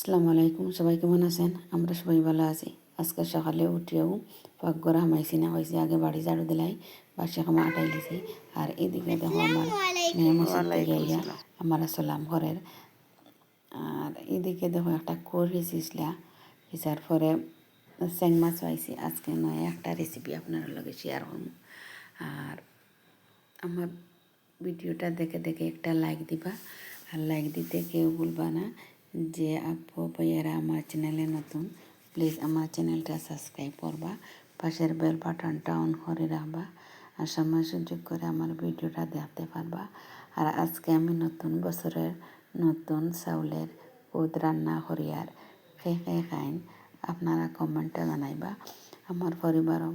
আসসালামু আলাইকুম। সবাই কেমন আছেন? আমরা সবাই ভালো আছি। আজকে সকালে উঠেও পাকঘর হামাইছি না হয়েছে আগে বাড়ি ঝাড়ু দিলাই বাসা খামা আটাই দিছি। আর এদিকে দেখো আমার মেয়ে মসজিদ থেকে আইয়া আমার সালাম ঘরের। আর এদিকে দেখো একটা কোর হিসিসলা হিসার পরে চেং মাছ পাইছি। আজকে নয় একটা রেসিপি আপনার লগে শেয়ার করব। আর আমার ভিডিওটা দেখে দেখে একটা লাইক দিবা। আর লাইক দিতে কেউ ভুলবা না। যে আপু ভাইয়ারা আমার চ্যানেলে নতুন প্লিজ আমার চ্যানেলটা সাবস্ক্রাইব করবা, পাশের বেল বাটনটা অন করে রাখবা, আর সময় সুযোগ করে আমার ভিডিওটা দেখতে পারবা। আর আজকে আমি নতুন বছরের নতুন চাউলের কুদ রান্না করি, আর খে খেয়ে খাইন আপনারা কমেন্টে জানাইবা। আমার পরিবারও,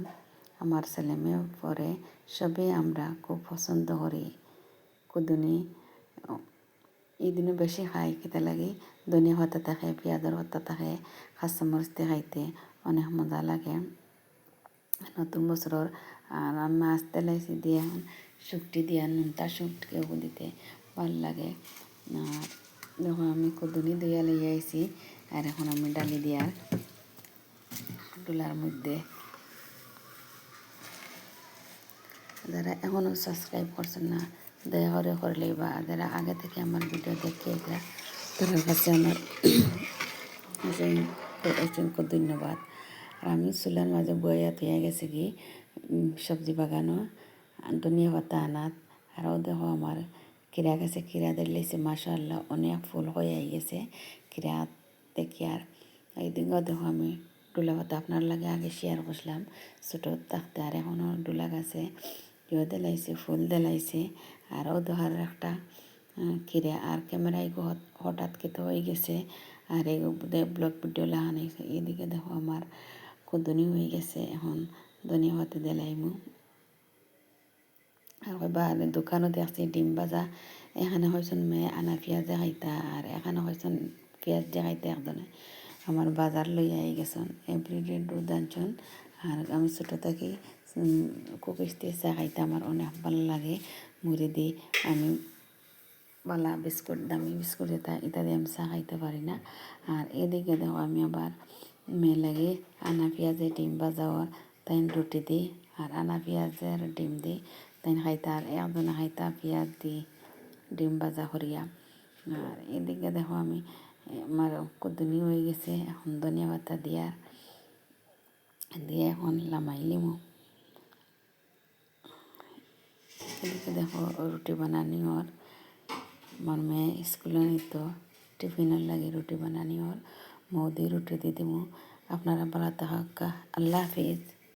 আমার ছেলে মেয়ে পরে সবই আমরা খুব পছন্দ করি, কুদুনি এই দিনে বেশি খাই খেতে লাগে ধনিয়া পাতা থাকে পেঁয়াজের পাতা থাকে কাঁচামরিচ দিয়ে খাইতে অনেক মজা লাগে। নতুন বছরের আর আমি আসতে লাইছি দিয়ে শুকটি দিয়া নুনটা শুকটিকেও দিতে ভালো লাগে। আর দেখো আমি কুদুনি দিয়া লইয়া আইছি আর এখন আমি ডালি দিয়ার ডুলার মধ্যে। যারা এখনও সাবস্ক্রাইব করছেন না দয়া করে করলেই বা যারা আগে থেকে আমার ভিডিও দেখে এগুলা তাদের কাছে আমার অসংখ্য ধন্যবাদ। আর আমি চুলার মাঝে বইয়া তুইয়া গেছে কি সবজি বাগানো ধনিয়া পাতা আনাত, আরও দেখো আমার কিরা গেছে, কিরা দিলেছে মাসাল্লাহ অনেক ফুল হয়ে গেছে, কিরা দেখি আর এইদিকেও দেখো আমি ডুলা পাতা আপনার লাগে আগে শেয়ার করছিলাম, ছোটো থাকতে আর এখনও ডুলা গাছে ইয়ে দিলাইছে ফুল দিলাইছে আরও দেখার একটা কিরে, আর ক্যামেরায় হঠাৎ কেতে হয়ে গেছে, আর এই ব্লগ ভিডিও লাগানো এদিকে দেখো আমার কুদনি হয়ে গেছে, এখন ধনিয়া পাতি দিলাইমু আর বা দোকানও দেখছি ডিম বাজা এখানে হয়েছেন মেয়ে আনা পেঁয়াজে খাইতা, আর এখানে হয়েছেন পেঁয়াজ দিয়ে খাইতে একদনে আমার বাজার লই আই গেছেন এভরিডে দুধ আনছেন আর আমি ছোটো থাকি কুকিজ দিয়ে চা খাইতে আমার অনেক ভালো লাগে। মুড়ি দিয়ে আমি বালা বিস্কুট, দামি বিস্কুট এটা দিয়ে আমি চা খাইতে পারি না। আর এদিকে দেখো আমি আবার মেয়ে লাগে আনা পেঁয়াজে ডিম ভাজাওয়ার তাই রুটি দিই আর আনা পেঁয়াজের ডিম দিই তাই খাইতে আর একজনে খাইতা পেঁয়াজ দিই ডিম ভাজা করিয়া। আর এদিকে দেখো আমি আমার কুদনি হয়ে গেছে, এখন ধনিয়া পাতা দিয়ার দিয়ে এখন লামাই লিমু এদিকে দেখো, রুটি বানানি ওর আমার মেয়ে স্কুলে নিত, টিফিনের লাগে রুটি বানানি ওর মৌদি রুটি দিয়ে দিব আপনারা ভালো থাকা আল্লাহ হাফিজ।